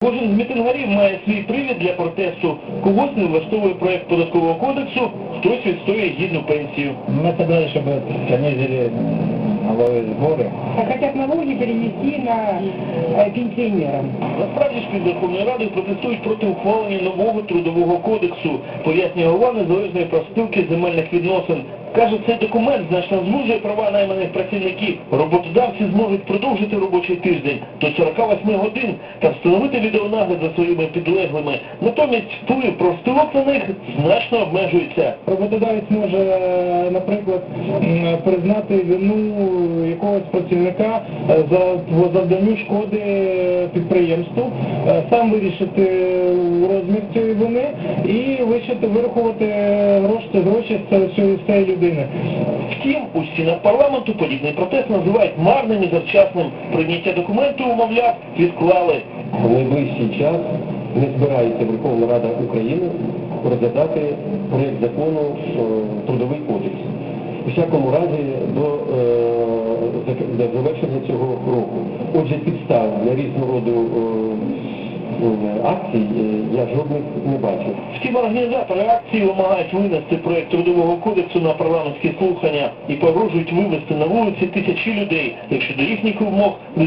Кожен з мітингарів має свій привід для протесту. Когось не влаштовує проект податкового кодексу, хтось відстоює гідну пенсію. Мы собрались, чтобы понизили налоговые сборы. А хотят налоги перенести на э, пенсионерам. Насправді ж під Верховною Радою протестують проти ухвалення нового трудового кодексу, пояснює голова незалежної профспілки земельних відносин. Каже, цей документ значно звужує права найманих працівників. Роботодавці зможуть продовжити робочий тиждень до 48 годин та встановити відеонагляд за своїми підлеглими. Натомість вплив профспілок на них значно обмежується. Роботодавець може, е, наприклад, признати вину якогось працівника е, за завданню шкоди е, підприємству, сам вирішити розмір цієї вини і вирішити вирахувати гроші, гроші з цієї людини. Втім, у стінах парламенту подібний протест називають марним і завчасним. Прийняття документу, мовляв, відклали. в найближчий час не збирається Верховна Рада України розглядати проєкт закону е, Трудовий кодекс. У всякому разі до, е, до завершення цього року. Отже, підстав для різного роду е, е, акцій е, я жодних не бачу. Втім, організатори акції вимагають винести проект трудового кодексу на парламентські слухання і погрожують вивести на вулиці тисячі людей, якщо до їхніх вимог не